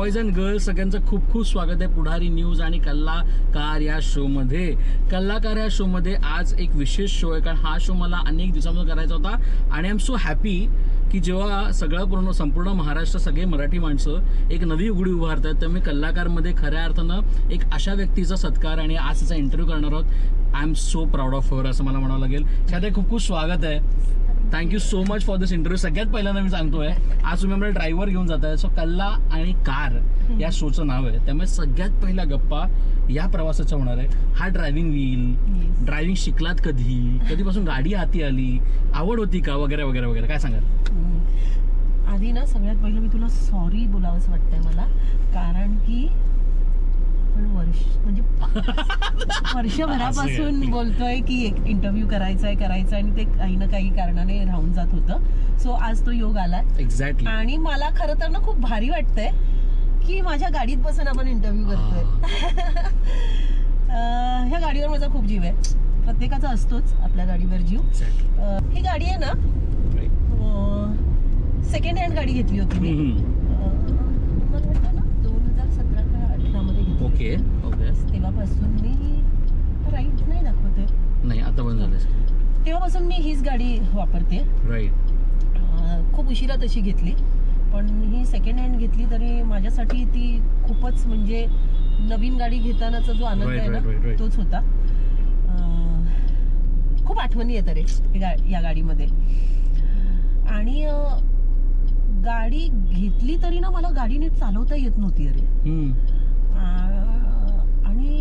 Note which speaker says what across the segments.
Speaker 1: Boys and girls सगळ्यांचं खूप खूप स्वागत आहे पुढारी न्यूज आणि कल्लाकार या शोमध्ये. कल्लाकार या शोमध्ये आज एक विशेष शो आहे. कारण हा शो मला अनेक दिवसांपासून करायचा होता. आणि आय एम सो हॅपी की जेव्हा सगळं पूर्ण संपूर्ण महाराष्ट्र सगळे मराठी माणसं एक नवी उघडी उभारतात त्यामुळे मी कल्लाकारमध्ये खऱ्या अर्थानं एक अशा व्यक्तीचा सत्कार आणि आज त्याचा इंटरव्ह्यू करणार आहोत. I am so proud of her असं मला म्हणावं लागेल. त्यात खूप खूप स्वागत आहे. Thank you so much for this interview सगळ्यात पहिल्यांदा मी सांगतोय आज तुम्ही आम्हाला ड्रायव्हर घेऊन जाताय. सो कल्ला आणि कार या शोचं नाव आहे. त्यामुळे सगळ्यात पहिला गप्पा या प्रवासाचा होणार आहे. हा ड्रायव्हिंग व्हील ड्रायव्हिंग शिकलात कधी? कधीपासून गाडी हाती आली? आवड होती का? वगैरे वगैरे वगैरे. काय सांगाल.
Speaker 2: आधी ना सगळ्यात पहिलं मी तुला सॉरी बोलावंसं वाटतंय मला. कारण की पण वर्ष म्हणजे वर्षभरापासून. बोलतोय की एक इंटरव्ह्यू करायचा आहे करायचा आणि ते काही ना काही कारणाने राहून जात होतं. सो आज तो योग आलाय.
Speaker 1: एक्झॅक्टली
Speaker 2: आणि मला खरं तर ना खूप भारी वाटतंय की माझ्या गाडीत बसून आपण इंटरव्ह्यू करतोय. ह्या गाडीवर माझा खूप जीव आहे. प्रत्येकाचा असतोच आपल्या गाडीवर जीव. ही गाडी आहे ना सेकंड हँड गाडी घेतली होती मी अं, मला वाटतं ना दोन हजार सतरा का अठरामध्ये घेतली
Speaker 1: ओके. ओके
Speaker 2: तेव्हापासून मी राईट नाही दाखवते
Speaker 1: नाही आता बंद झालं
Speaker 2: तेव्हापासून मी हीच गाडी वापरते.
Speaker 1: राईट
Speaker 2: खूप उशिरा तशी घेतली. पण ही सेकंड हँड घेतली तरी माझ्यासाठी ती खूपच म्हणजे नवीन गाडी घेतानाचा जो आनंद आहे ना. तोच होता. खूप आठवणी येतात रे या गाडीमध्ये. आणि गाडी घेतली तरी ना मला गाडी नीट चालवता येत नव्हती अरे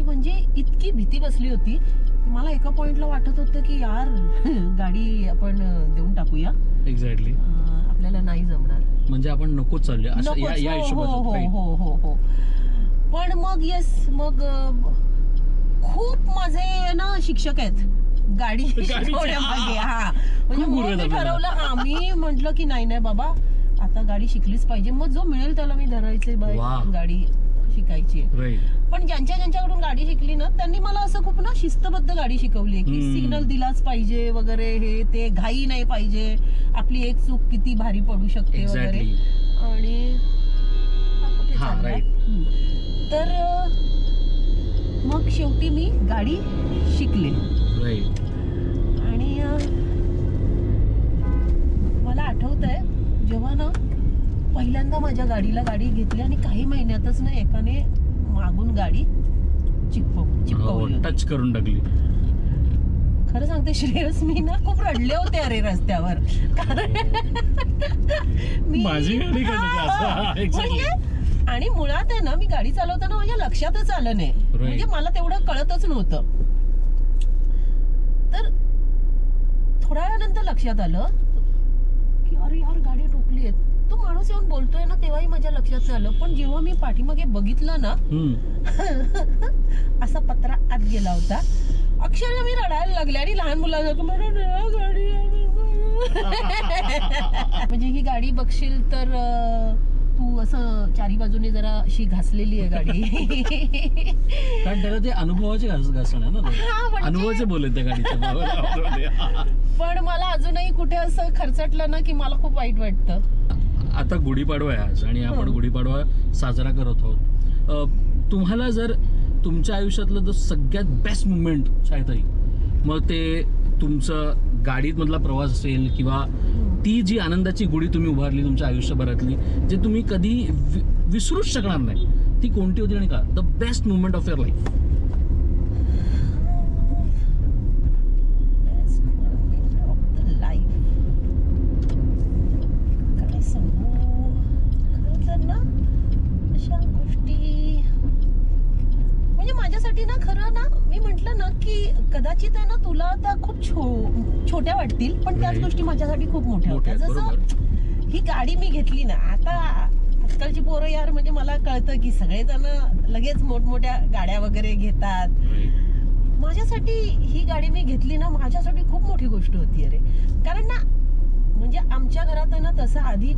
Speaker 2: म्हणजे इतकी भीती बसली होती की मला एका पॉइंटला वाटत होतं की यार गाडी आपण देऊन टाकूया
Speaker 1: एक्झॅक्टली
Speaker 2: आपल्याला नाही जमणार
Speaker 1: म्हणजे आपण नकोच. या
Speaker 2: हो, हो हो. हो हो हो पण मग येस मग खूप माझे ना शिक्षक आहेत गाडी शिकवण्यामध्ये
Speaker 1: हा.
Speaker 2: म्हणजे. ठरवलं हा मी म्हंटल की नाही नाही बाबा आता गाडी शिकलीच पाहिजे मग जो मिळेल त्याला मी धरायचे बाय. गाडी शिकायची आहे. पण ज्यांच्या ज्यांच्याकडून गाडी शिकली ना त्यांनी मला असं खूप ना शिस्तबद्ध गाडी शिकवली की. सिग्नल दिलाच पाहिजे वगैरे हे ते घाई नाही पाहिजे. आपली एक चूक किती भारी पडू शकते वगैरे. आणि. तर मग शेवटी मी गाडी शिकले. आणि मला आठवत आहे जेव्हा ना पहिल्यांदा माझ्या गाडीला गाडी घेतली आणि काही महिन्यातच ना एकाने मागून गाडी चिपकव चिपकवली होती.
Speaker 1: टच करून टाकली.
Speaker 2: खरं सांगते श्रेयस मी ना खूप रडले होते अरे रस्त्यावर. कारण मी
Speaker 1: माझी गाडी का नाही असं?
Speaker 2: हा,
Speaker 1: Exactly.
Speaker 2: म्हणजे आणि मुळात आहे ना मी गाडी चालवताना माझ्या लक्षातच आलं नाही. म्हणजे मला तेवढं कळतच नव्हतं. तर थोड्या वेळानंतर लक्षात आलं की अरे यार गाडी टोकली आहे तो माणूस येऊन बोलतोय ना तेव्हाही माझ्या लक्षात आलं पण जेव्हा मी पाठीमागे बघितलं ना. असा पत्रा आत गेला होता. अक्षरशः मी रडायला लागले आणि लहान मुलासारखं मला नाही गाडी म्हणजे ही गाडी बघशील तर तू असं चारी बाजूने जरा अशी घासलेली आहे गाडी.
Speaker 1: कारण त्याला ते अनुभवाचे घास घासण आहे ना
Speaker 2: हा,
Speaker 1: ते.
Speaker 2: म्हणजे-
Speaker 1: अनुभवाचे बोलत त्या गाडीच्या
Speaker 2: पण मला अजूनही कुठे असं खर्चटलं ना की मला खूप वाईट वाटतं.
Speaker 1: आता गुढीपाडवा आहे आज आणि आपण
Speaker 2: हो.
Speaker 1: गुढीपाडवा साजरा करत आहोत. तुम्हाला जर तुमच्या आयुष्यातलं जर सगळ्यात बेस्ट मुवमेंट शायदही मग ते तुमचं गाडीत मधला प्रवास असेल किंवा ती जी आनंदाची गुढी तुम्ही उभारली तुमच्या आयुष्यभरातली जे तुम्ही कधी वि- विसरूच शकणार नाही ती कोणती होती आणि का? The best moment of your life
Speaker 2: Best moment of the life. काय सांगू खरं तर ना अशा गोष्टी माझ्यासाठी ना खरं ना मी म्हंटल ना की कदाचित आहे ना तुला त्या खूप छो छोट्या वाटतील पण त्याच. गोष्टी माझ्यासाठी खूप मोठ्या
Speaker 1: मोठे
Speaker 2: होत्या
Speaker 1: आहेत,
Speaker 2: जसं ही गाडी मी घेतली ना आता आजकालची पोरं यार म्हणजे मला कळतं की सगळेजण लगेच मोठमोठ्या गाड्या वगैरे घेतात. माझ्यासाठी ही गाडी मी घेतली ना माझ्यासाठी खूप मोठी गोष्ट होती अरे. कारण ना म्हणजे आमच्या घरात आहे ना तसं आधी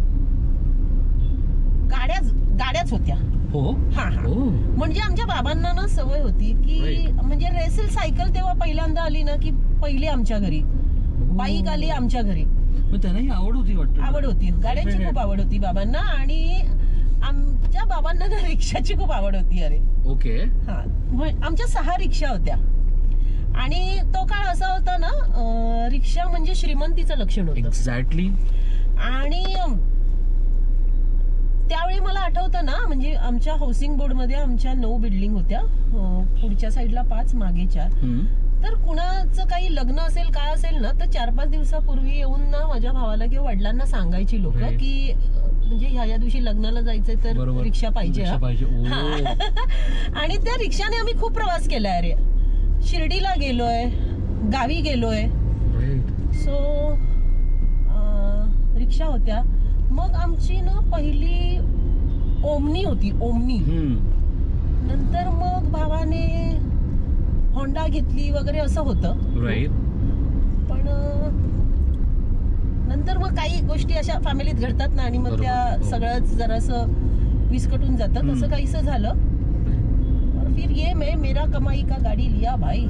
Speaker 2: गाड्याच गाड्याच होत्या.
Speaker 1: हो.
Speaker 2: हा हा.
Speaker 1: हो.
Speaker 2: म्हणजे आमच्या बाबांना ना सवय होती की. म्हणजे रेसेल सायकल तेव्हा पहिल्यांदा आली ना की पहिली आमच्या घरी. बाईक आली आमच्या घरी.
Speaker 1: मग त्यांनाही आवड होती वाटतं
Speaker 2: आवड होती. गाड्यांची. खूप आवड होती बाबांना आणि आमच्या बाबांना ना रिक्षाची खूप आवड होती अरे.
Speaker 1: ओके.
Speaker 2: हा. आमच्या सहा रिक्षा होत्या. आणि तो काळ असा होता ना अं, रिक्षा म्हणजे श्रीमंतीचं लक्षण होतं.
Speaker 1: एक्झॅक्टली
Speaker 2: आणि अं, त्यावेळी मला आठवतं ना म्हणजे आमच्या हाऊसिंग बोर्डमध्ये आमच्या नऊ बिल्डिंग होत्या. पुढच्या साईडला पाच मागे चार. तर कुणाचं काही लग्न असेल काय असेल ना तर चार पाच दिवसापूर्वी येऊन ना माझ्या भावाला किंवा वडिलांना सांगायची लोक. की म्हणजे ह्या या दिवशी लग्नाला जायचंय तर रिक्षा पाहिजे. आणि त्या रिक्षाने आम्ही खूप प्रवास केलाय अरे. शिर्डीला गेलोय गावी गेलोय. सो रिक्षा होत्या. मग आमची ना पहिली ओमनी होती ओमनी
Speaker 1: हम्म.
Speaker 2: नंतर मग भावाने होंडा घेतली वगैरे असं होतं
Speaker 1: राईट
Speaker 2: पण अं, नंतर मग काही गोष्टी अशा फॅमिलीत घडतात ना आणि मग
Speaker 1: बरोबर.
Speaker 2: त्या
Speaker 1: हो.
Speaker 2: सगळंच जरासं विस्कटून जातं
Speaker 1: हम्म.
Speaker 2: तसं काहीसं झालं और फिर ये मैं मेरा कमाई का गाडी लिया भाई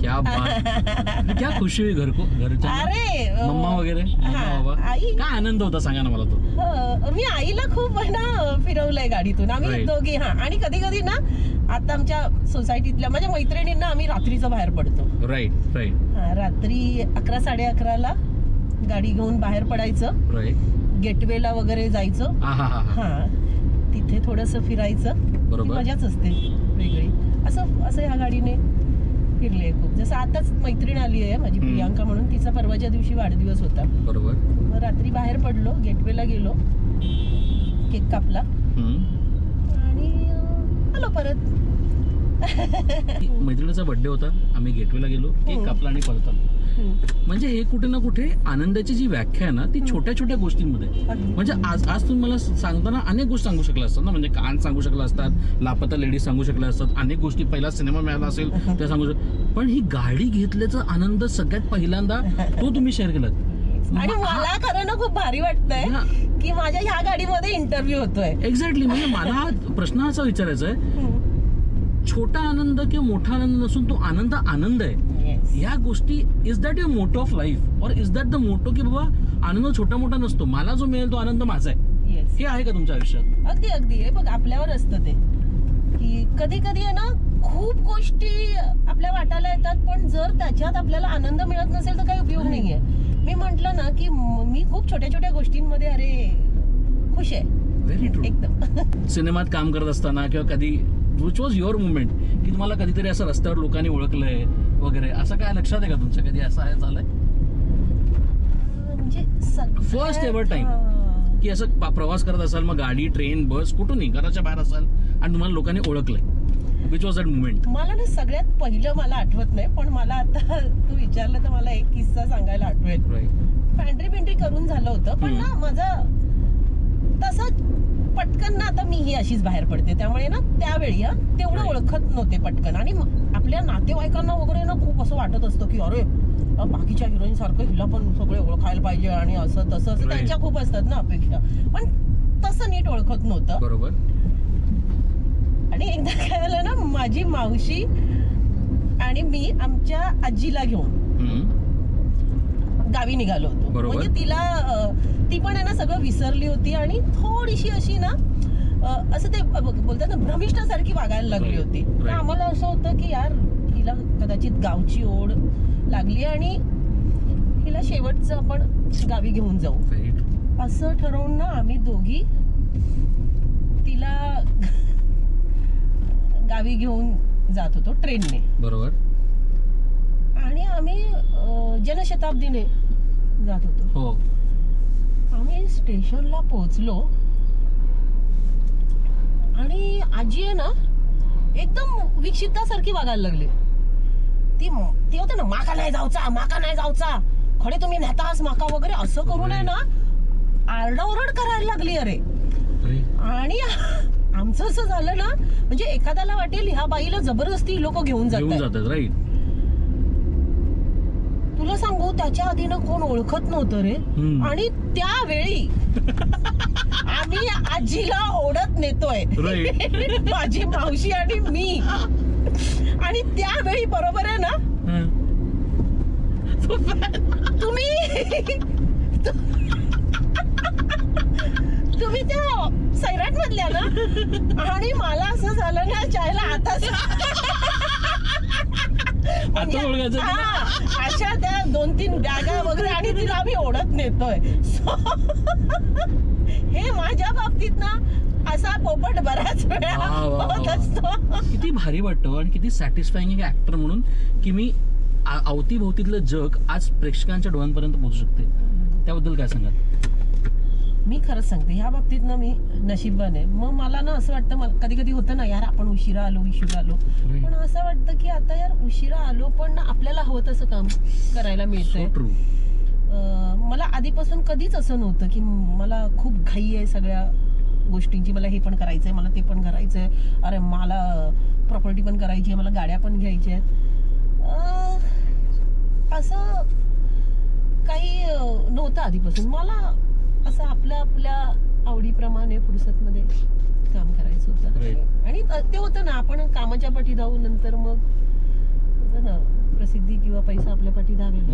Speaker 1: क्या बात क्या खुशी हुई घर को घरच्या
Speaker 2: अरे
Speaker 1: मम्मा वगैरे? मम्मा
Speaker 2: हा,
Speaker 1: बाबा?
Speaker 2: आई.
Speaker 1: काय आनंद होता सांगा ना मला तो.
Speaker 2: हो, मी आईला खूप आहे ना फिरवलंय गाडीतून. आम्ही
Speaker 1: Right.
Speaker 2: दोघी हा. आणि कधी कधी ना आता आमच्या सोसायटीतल्या माझ्या मैत्रिणींना आम्ही रात्रीचं बाहेर पडतो.
Speaker 1: राईट राईट
Speaker 2: हा रात्री अकरा साडे अकराला गाडी घेऊन बाहेर पडायचं.
Speaker 1: राईट
Speaker 2: गेटवेला वगैरे जायचं.
Speaker 1: हा हा हा हा.
Speaker 2: हा तिथे थोडस फिरायचं. ती
Speaker 1: बरोबर.
Speaker 2: मजाच असते वेगळी. असं असं ह्या गाडीने. फिरले खूप जसं आताच मैत्रीण आली आहे माझी
Speaker 1: हम्म.
Speaker 2: प्रियांका म्हणून तिचा परवाच्या दिवशी वाढदिवस होता
Speaker 1: बरोबर
Speaker 2: मग रात्री बाहेर पडलो गेटवेला गेलो केक कापला
Speaker 1: हम्म.
Speaker 2: आणि अं, आलो परत
Speaker 1: मैत्रिणीचा बर्थडे होता आम्ही गेटवेला गेलो केक
Speaker 2: हम्म.
Speaker 1: कापला आणि परत आलो. म्हणजे हे कुठे ना कुठे आनंदाची जी व्याख्या आहे ना ती छोट्या छोट्या गोष्टींमध्ये. म्हणजे आज आज तुम्ही मला सांगताना अनेक गोष्टी सांगू शकल्या असतात ना म्हणजे कान सांगू शकला असतात लापता लेडीज सांगू शकल्या असतात अनेक गोष्टी पहिला सिनेमा मिळाला असेल त्या सांगू शक पण ही गाडी घेतल्याचा आनंद सगळ्यात पहिल्यांदा तो तुम्ही शेअर केलात
Speaker 2: आणि मला खरं ना खूप भारी वाटतंय
Speaker 1: हा.
Speaker 2: की माझ्या ह्या गाडीमध्ये इंटरव्ह्यू होतोय
Speaker 1: एक्झॅक्टली म्हणजे मला प्रश्न असा विचारायचा आहे. छोटा आनंद किंवा मोठा आनंद नसून तो आनंद आनंद आहे
Speaker 2: Yes.
Speaker 1: या गोष्टी is that your motto of life और इज दॅट द मोटो की बाबा आनंद छोटा मोठा नसतो. मला जो मिळेल तो आनंद माझा आहे. हे आहे का तुमच्या आयुष्यात?
Speaker 2: अगदी अगदी. हे बघ आपल्यावर असतं ते. की कधी कधी आहे ना खूप गोष्टी आपल्या वाटायला येतात पण जर त्याच्यात आपल्याला आनंद मिळत नसेल तर काही उपयोग नाहीये. मी म्हंटल ना की म- मी खूप छोट्या छोट्या गोष्टींमध्ये अरे खुश आहे.
Speaker 1: व्हेरी ट्रू
Speaker 2: एकदम.
Speaker 1: सिनेमात काम करत असताना किंवा कधी विच वॉज युअर मुवमेंट की तुम्हाला कधीतरी असं रस्त्यावर लोकांनी ओळखलंय वगैरे. असं काय लक्षात आहे का तुमच्या कधी असं आहे झालंय?
Speaker 2: म्हणजे
Speaker 1: ever time.
Speaker 2: हा.
Speaker 1: की असं प्रवास करत असाल मग गाडी ट्रेन बस कुठूनही घराच्या बाहेर असाल आणि तुम्हाला लोकांनी ओळखलंय. विच वॉज दॅट मुवमेंट
Speaker 2: मला ना सगळ्यात पहिलं मला आठवत नाही पण मला आता तू विचारलं तर मला एक किस्सा सांगायला आठवेल. पॅन्ट्री पेंट्री करून झालं होतं पण ना माझा तसं पटकन ना आता मी ही अशीच बाहेर पडते त्यामुळे ना त्यावेळी हा तेवढं. ओळखत नव्हते पटकन आणि आपल्या नातेवाईकांना वगैरे ना खूप असं वाटत असतं की अरे बाकीच्या हिरोईन सारखं हिला पण सगळे ओळखायला पाहिजे आणि असं तसं असं. त्यांच्या खूप असतात ना अपेक्षा पण तसं नीट ओळखत नव्हतं
Speaker 1: बरोबर
Speaker 2: आणि एकदा काय झालं ना माझी मावशी आणि मी आमच्या आजीला घेऊन. गावी निघालो होतो. म्हणजे तिला ती पण आहे ना सगळं विसरली होती आणि थोडीशी अशी ना असं ते बोलतात ना भ्रमिष्ठासारखी वागायला लागली. होती तर. आम्हाला असं होतं की यार हिला कदाचित गावची ओढ लागली आणि हिला शेवटचं आपण गावी घेऊन जाऊ. असं ठरवून ना आम्ही दोघी तिला गावी घेऊन जात होतो ट्रेनने
Speaker 1: बरोबर
Speaker 2: आणि आम्ही जनशताब्दीने जात होतो
Speaker 1: हो
Speaker 2: आम्ही स्टेशनला पोहोचलो. आणि आजी आहे ना एकदम विक्षिप्तासारखी वागायला लागली. ती ती होते ना माका नाही जाऊचा माका नाही जाऊचा. खडे तुम्ही नेतास माका वगैरे असं करून आहे ना आरडाओरड करायला लागली अरे. आणि आमचं असं झालं ना म्हणजे एखाद्याला वाटेल ह्या बाईला जबरदस्ती लोक घेऊन जातात.
Speaker 1: राईट
Speaker 2: त्याच्या आधी ना कोण ओळखत नव्हतं रे. आणि त्यावेळी आम्ही आजीला ओढत नेतोय. माझी मावशी आणि मी. आणि त्यावेळी बरोबर आहे ना? तुम्ही तुम्ही त्या सैराट मधल्या ना? आणि मला असं झालं ना चायला आता
Speaker 1: आता ओळखायचं?
Speaker 2: हा, अशा त्या दोन तीन बॅगा वगैरे आणि तिला आम्ही ओढत नेतोय So, हे माझ्या बाबतीत ना असा पोपट बराच वेळा
Speaker 1: वा, वा, वा,
Speaker 2: होत
Speaker 1: वा.
Speaker 2: असतो
Speaker 1: किती भारी वाटतं आणि किती सॅटिस्फाईंग ऍक्टर म्हणून की मी अवतीभोवतीतलं जग आज प्रेक्षकांच्या डोळ्यांपर्यंत पोहोचू शकते त्याबद्दल काय सांगाल
Speaker 2: मी खरंच सांगते ह्या बाबतीत ना मी नशीबवान आहे. मग मला ना असं वाटतं मला कधी कधी होतं ना यार आपण उशिरा आलो उशिरा आलो. पण असं वाटतं की आता यार उशिरा आलो पण ना आपल्याला हवं तसं काम करायला मिळतंय. मला आधीपासून कधीच असं नव्हतं की मला खूप घाई आहे सगळ्या गोष्टींची. मला हे पण करायचंय मला ते पण करायचंय. अरे मला प्रॉपर्टी पण करायची आहे मला गाड्या पण घ्यायच्या आहेत. असं काही नव्हतं आधीपासून. मला असं आपल्या आपल्या आवडीप्रमाणे फुरसतमध्ये काम करायचं होतं. आणि ते होतं ना आपण कामाच्या पाठी धावू नंतर मग ना प्रसिद्धी किंवा पैसा आपल्या पाठी धावेल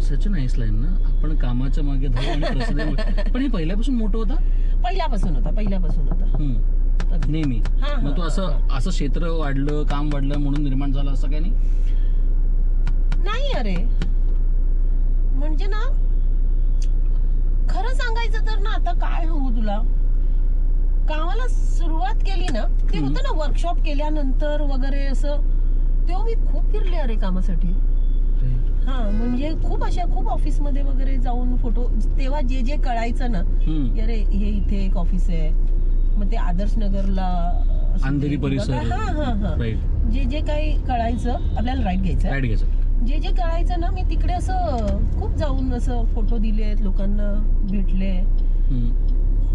Speaker 1: सच नाईस लाईन ना. आपण कामाच्या मागे धावू पण हे पहिल्यापासून मोठं होता?
Speaker 2: पहिल्यापासून होता पहिल्यापासून होता.
Speaker 1: नेहमी.
Speaker 2: हा,
Speaker 1: मग तू असं असं क्षेत्र वाढलं काम वाढलं म्हणून निर्माण झालं असं काही नाही
Speaker 2: अरे. म्हणजे ना खरं सांगायचं तर ना आता काय सांगू तुला? कामाला सुरुवात केली ना ते. होतं ना वर्कशॉप केल्यानंतर वगैरे असं तेव्हा मी खूप फिरले अरे कामासाठी. हा म्हणजे खूप अशा खूप ऑफिसमध्ये वगैरे जाऊन फोटो तेव्हा जे जे कळायचं ना. अरे हे इथे एक ऑफिस आहे. मग ते आदर्श नगरला
Speaker 1: अंधेरी
Speaker 2: ते
Speaker 1: परिसर.
Speaker 2: हा हा हा.
Speaker 1: राईट
Speaker 2: जे जे काही कळायचं आपल्याला राईट घ्यायचं
Speaker 1: ऍड घ्यायचं.
Speaker 2: जे जे कळायचं ना मी तिकडे असं खूप जाऊन असं फोटो दिलेत लोकांना भेटले.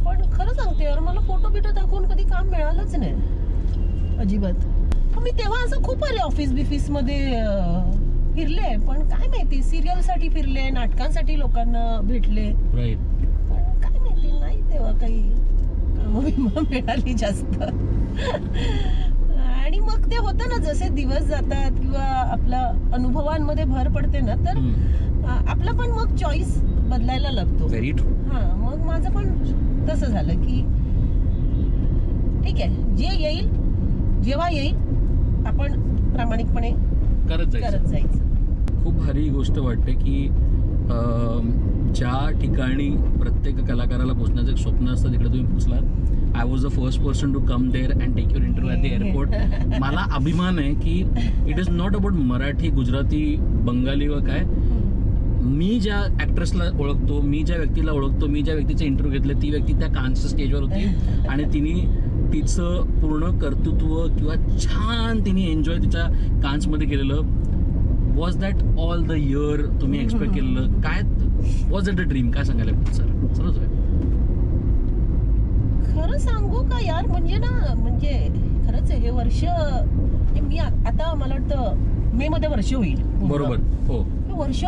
Speaker 2: पण खरं सांगते यार मला फोटो बिटो दाखवून कधी काम मिळालंच नाही. अजिबात. मी तेव्हा असं खूप अरे ऑफिस बिफिसमध्ये फिरले. पण काय माहिती सिरियलसाठी फिरले नाटकांसाठी लोकांना भेटले. पण काय माहिती नाही तेव्हा काही कामं मिळाली जास्त. आणि मग ते होतं ना जसे दिवस जातात किंवा आपल्या अनुभवांमध्ये भर पडते ना तर आपला पण मग चॉईस बदलायला लागतो.
Speaker 1: व्हेरी ट्रू
Speaker 2: हा मग माझं पण तसं झालं की ठीक आहे जे येईल जेव्हा येईल आपण प्रामाणिकपणे
Speaker 1: करत जायचं.
Speaker 2: करत जायचं.
Speaker 1: खूप भारी गोष्ट वाटते की अं, ज्या ठिकाणी प्रत्येक कलाकाराला पोहोचण्याचं एक स्वप्न असतं तिकडे तुम्ही पोहोचलात I was the first person to come there and take your interview at the airport मला अभिमान आहे की it is not about Marathi Gujarati Bengali व काय. मी ज्या ॲक्ट्रेसला ओळखतो मी ज्या व्यक्तीला ओळखतो मी ज्या व्यक्तीचे इंटरव्ह्यू घेतले ती व्यक्ती त्या कांच्या स्टेजवर होती. आणि तिने तिचं पूर्ण कर्तृत्व किंवा छान तिने एन्जॉय तिच्या कांचमध्ये केलेलं. Was that all the year तुम्ही एक्सपेक्ट केलेलं? काय वॉज दॅट अ ड्रीम काय सांगायला सर? सरच आहे
Speaker 2: खरं सांगू का यार? म्हणजे ना म्हणजे खरंच हे वर्ष मी आ- आता मला वाटतं मे मध्ये वर्ष होईल. पूर्ण.
Speaker 1: बरोबर. हो.
Speaker 2: हे वर्ष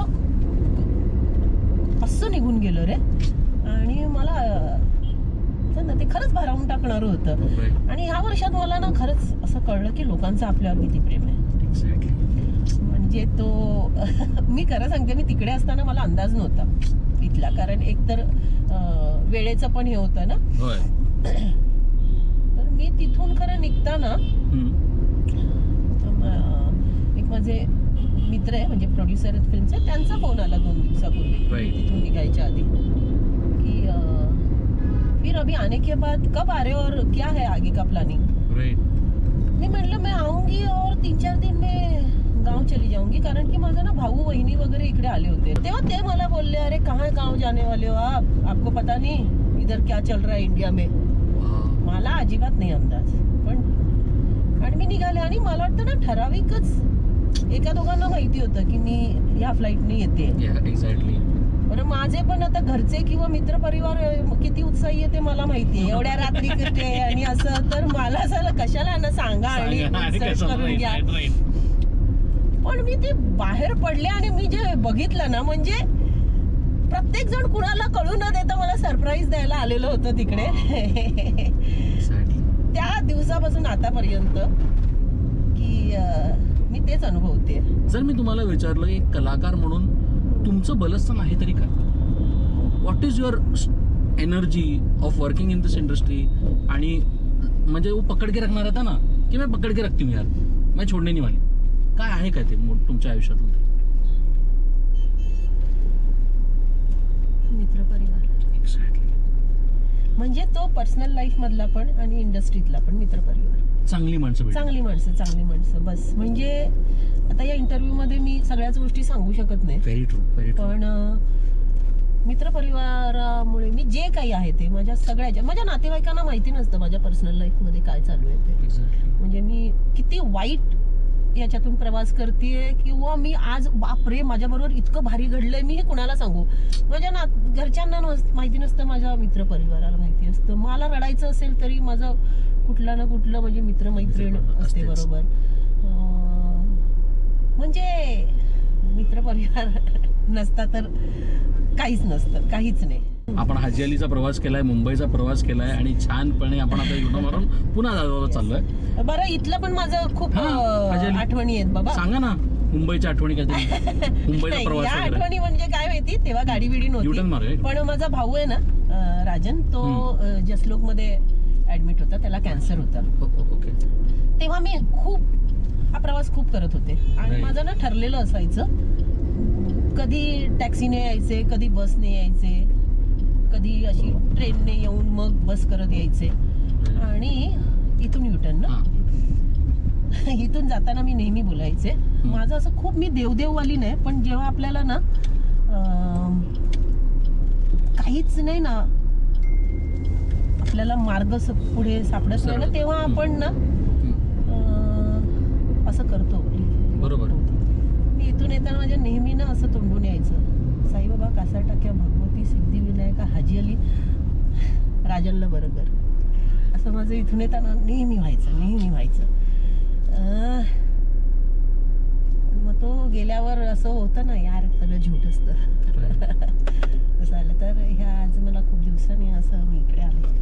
Speaker 2: असं निघून गेलं रे. आणि मला अं, ना ते खरंच भारावून टाकणार होतं. आणि ह्या वर्षात मला ना खरंच असं कळलं की लोकांचं आपल्यावर किती प्रेम आहे.
Speaker 1: एक्झॅक्टली
Speaker 2: म्हणजे तो मी खरं सांगते मी तिकडे असताना मला अंदाज नव्हता इथला. कारण एकतर वेळेचं पण हे होतं ना. तर मी तिथून खरं निघताना एक माझे मित्र आहे म्हणजे प्रोड्युसर फिल्मचे त्यांचा फोन आला दोन दिवसापूर्वी. तिथून निघायच्या आधी. की फिर अभी आने के बाद कब आ रहे हो और क्या है आगे का प्लानिंग मी म्हटलं मैं आऊंगी और तीन चार दिन में गांव चली जाऊंगी कारण की माझा ना भाऊ बहिणी वगैरे इकडे आले होते. तेव्हा ते मला बोलले अरे कहाँ गांव जाने वाले हो आप? आपको पता नहीं इधर क्या चल रहा है इंडिया में. मला अजिबात नाही अंदाज. पण आणि मी निघाले आणि मला वाटतं ना ठराविकच एका दोघांना माहिती होतं की मी ह्या फ्लाईटने येते.
Speaker 1: एक्झॅक्टली
Speaker 2: बरं माझे पण आता घरचे किंवा मित्र परिवार किती उत्साही आहे ते मला माहिती आहे. एवढ्या रात्री कुठे आणि असं तर मला असं कशाला ना सांगा आणि घ्या. पण मी ते बाहेर पडले आणि मी जे बघितलं ना म्हणजे प्रत्येक जण कुणाला कळू न देता मला सरप्राईज द्यायला आलेलं होतं तिकडे. त्या दिवसापासून आतापर्यंत की मी तेच अनुभवते
Speaker 1: जर मी तुम्हाला विचारलं एक कलाकार म्हणून तुमचं बलस्थान आहे तरी काय? What is your energy of working in this industry आणि म्हणजे वो पकड के रखना रहता ना? की मैं पकड के रखती हूँ यार? मैं छोड़ने नहीं वाली. काय आहे काय ते तुमच्या आयुष्यातलं ते?
Speaker 2: मित्रपरिवार
Speaker 1: एक्झॅक्टली
Speaker 2: म्हणजे तो पर्सनल लाईफ मधला पण आणि इंडस्ट्रीतला पण मित्रपरिवार
Speaker 1: चांगली माणसं भेटली
Speaker 2: चांगली माणसं चांगली माणसं बस. म्हणजे आता या इंटरव्ह्यू मध्ये मी सगळ्याच गोष्टी सांगू शकत नाही.
Speaker 1: व्हेरी ट्रू व्हेरी ट्रू
Speaker 2: पण अं, मित्रपरिवारामुळे मी जे काही आहे ते माझ्या सगळ्याच्या माझ्या नातेवाईकांना माहिती नसतं माझ्या पर्सनल लाईफमध्ये काय चालू आहे ते.
Speaker 1: एक्झॅक्टली
Speaker 2: म्हणजे मी किती वाईट याच्यातून प्रवास करते किंवा मी आज बापरे माझ्याबरोबर इतकं भारी घडलंय मी हे कुणाला सांगू? माझ्या ना घरच्यांना नस- माहिती नसतं माझ्या मित्रपरिवाराला माहिती असतं. मला रडायचं असेल तरी माझं कुठला ना कुठलं म्हणजे मित्रमैत्रीण असते. बरोबर. म्हणजे मित्रपरिवार नसता तर काहीच नसतं काहीच नाही.
Speaker 1: आपण हाजी अलीचा प्रवास केलाय मुंबईचा प्रवास केलाय आणि छानपणे आपण आता युनो मारून पुन्हा दादरला चाललोय.
Speaker 2: बरं इथलं पण माझं खूप
Speaker 1: हा.
Speaker 2: आठवणी आहेत बाबा.
Speaker 1: सांगा ना मुंबईच्या आठवणी काहीतरी मुंबईचा प्रवास
Speaker 2: आठवणी म्हणजे काय माहिती तेव्हा गाडी बिडी नव्हती. पण माझा भाऊ आहे ना राजन तो जसलोकमध्ये ऍडमिट होता त्याला कॅन्सर होता.
Speaker 1: ओ- ओके.
Speaker 2: तेव्हा मी खूप हा प्रवास खूप करत होते. आणि. माझं ना ठरलेलं असायचं कधी टॅक्सीने यायचे कधी बसने यायचे कधी अशी ट्रेनने येऊन मग बस करत यायचे. आणि इथून युटर्न ना? इथून जाताना मी नेहमी बोलायचे. माझं असं खूप मी देवदेववाली नाही पण जेव्हा आपल्याला ना काहीच नाही ना आपल्याला मार्ग पुढे सापडत नाही ना. तेव्हा आपण ना असं करतो.
Speaker 1: बरोबर.
Speaker 2: मी इथून येताना माझ्या नेहमी ना असं तोंडून यायचं. साईबाबा कासा टाक्या भगवती सिद्धिविनायका हाजी अली? राजनला बरोबर असं माझं इथून येताना नेहमी व्हायचं नेहमी व्हायचं. मग तो गेल्यावर असं होतं ना यार सगळं झूट असतं. तसं आलं तर ह्या आज मला खूप दिवसांनी असं मी इकडे आले.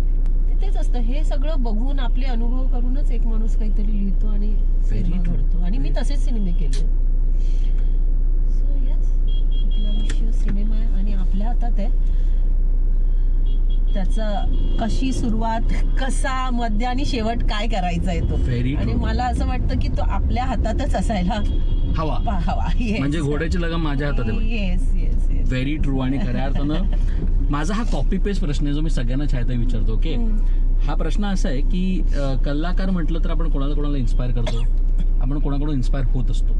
Speaker 2: तेच असतं. हे सगळं बघून आपले अनुभव करूनच एक माणूस काहीतरी लिहितो आणि सिनेमा. घडतो. आणि मी तसेच सिनेमे केले. सो यस आपलं आयुष्य सिनेमा आहे आणि आपल्या हातात आहे. त्याचा कशी सुरुवात कसा मध्य आणि शेवट काय करायचा आहे तो आणि. मला असं वाटतं की तो आपल्या हातातच असायला
Speaker 1: हवा.
Speaker 2: हवा.
Speaker 1: म्हणजे घोड्याची लगाम माझ्या हातात
Speaker 2: येस येस
Speaker 1: व्हेरी ट्रू आणि खऱ्या अर्थानं माझा हा कॉपी पेस्ट प्रश्न आहे जो मी सगळ्यांना छायता विचारतो ओके हा प्रश्न असा आहे की कलाकार म्हटलं तर आपण कोणाला कोणाला इन्स्पायर करतो? आपण कोणाकडून इन्स्पायर होत असतो?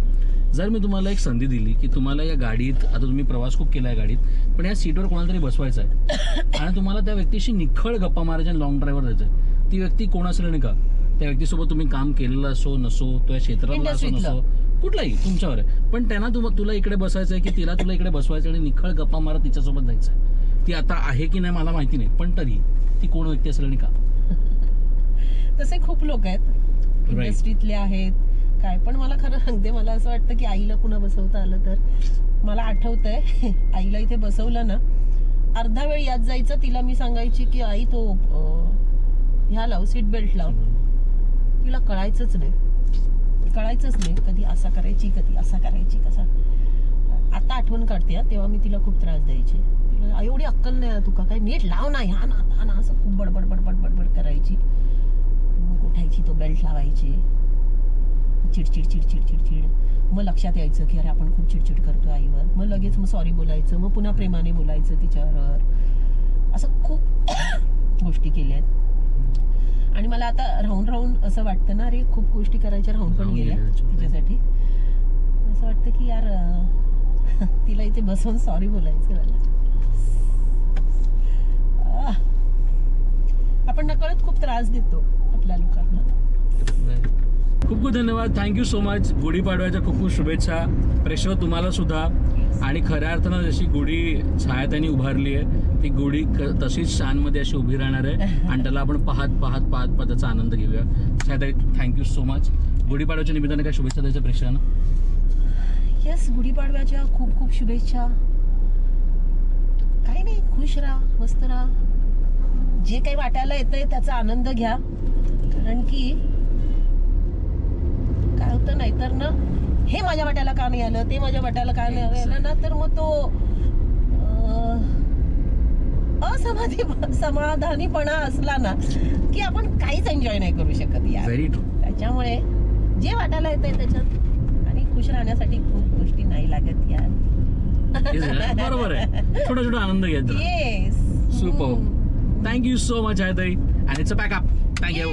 Speaker 1: जर मी तुम्हाला एक संधी दिली की तुम्हाला या गाडीत आता तुम्ही प्रवास खूप केला आहे गाडीत पण या सीटवर कोणाला तरी बसवायचं आहे आणि तुम्हाला त्या व्यक्तीशी निखळ गप्पा मारायच्या आणि लॉंग ड्राईव्हर जायचं आहे ती व्यक्ती कोण असेल नाही का? त्या व्यक्तीसोबत तुम्ही काम केलेलं असो नसो तो या क्षेत्रातला असो नसो कुठलाही तुमच्यावर आहे. पण त्यांना तुम तुला इकडे बसायचं आहे की तिला तुला इकडे बसवायचं आणि निखळ गप्पा मारत तिच्यासोबत जायचं आहे ती आता आहे की नाही मला माहिती नाही पण तरी ती कोण व्यक्ती असेल आणि का?
Speaker 2: तसे खूप लोक आहेत. इंडस्ट्रीतले आहेत. काय? पण मला खरं सांगते मला असं वाटतं की आईला पुन्हा बसवता आलं तर. मला आठवतंय आईला इथे बसवलं ना अर्धा वेळ यात जायचं तिला मी सांगायची की आई तो ह्या लाव सीट बेल्ट लाव. तिला कळायचंच नाही. कळायचंच नाही कधी असा करायची कधी असा करायची कसा. आता आठवण काढते तेव्हा मी तिला खूप त्रास द्यायची. तिला एवढी अक्कल नाही आहे तुका काय नीट लाव ना ह्या ना ना असं खूप बडबड बडबड बडबड करायची. मग उठायची तो बेल्ट लावायची. चिडचिड चिडचिड चिडचिड. मग लक्षात यायचं की अरे आपण खूप चिडचिड करतो आईवर. मग लगेच मग सॉरी बोलायचं. मग पुन्हा प्रेमाने बोलायचं तिच्यावर. असं खूप गोष्टी केल्या आहेत. आणि मला आता राहून राहून असं वाटतं ना अरे खूप गोष्टी करायच्या राहून पण गेल्या. तिच्यासाठी. असं वाटतं की यार तिला इथे बसवून सॉरी बोलायचं मला. आपण नकळत खूप त्रास देतो आपल्या लोकांना.
Speaker 1: खूप खूप धन्यवाद. थँक्यू सो मच गुढीपाडव्याच्या खूप खूप शुभेच्छा. प्रेशर तुम्हाला सुद्धा. आणि खऱ्या अर्थानं जशी गुढी छायातानी उभारली आहे ती गुढी क- तशीच शानमध्ये अशी उभी राहणार आहे. आणि त्याला आपण पाहत पाहत पाहत पाहत त्याचा आनंद घेऊया. छायाताई थँक्यू सो मच गुढीपाडव्याच्या निमित्ताने काय शुभेच्छा द्यायच्या प्रेक्षकांना?
Speaker 2: येस गुढीपाडव्याच्या खूप खूप शुभेच्छा. काही नाही खुश राहा मस्त राहा. जे काही वाटायला येतंय त्याचा आनंद घ्या. कारण की नाहीतर ना हे माझ्या वाट्याला का नाही आलं? ते माझ्या वाट्याला का नाही आलं? ना तर मग तो अं, असमाधान समाधी समाधानीपणा असला ना की आपण काहीच एन्जॉय नाही करू शकत
Speaker 1: ट्रू
Speaker 2: त्याच्यामुळे जे वाटायला येतंय त्याच्यात आणि खुश राहण्यासाठी खूप गोष्टी नाही लागत यार.
Speaker 1: बरोबर आहे. छोटा छोटा आनंद घेत
Speaker 2: yes
Speaker 1: Super. Thank you so much आहे ताई आणि इट्स पॅकअप थँक्यू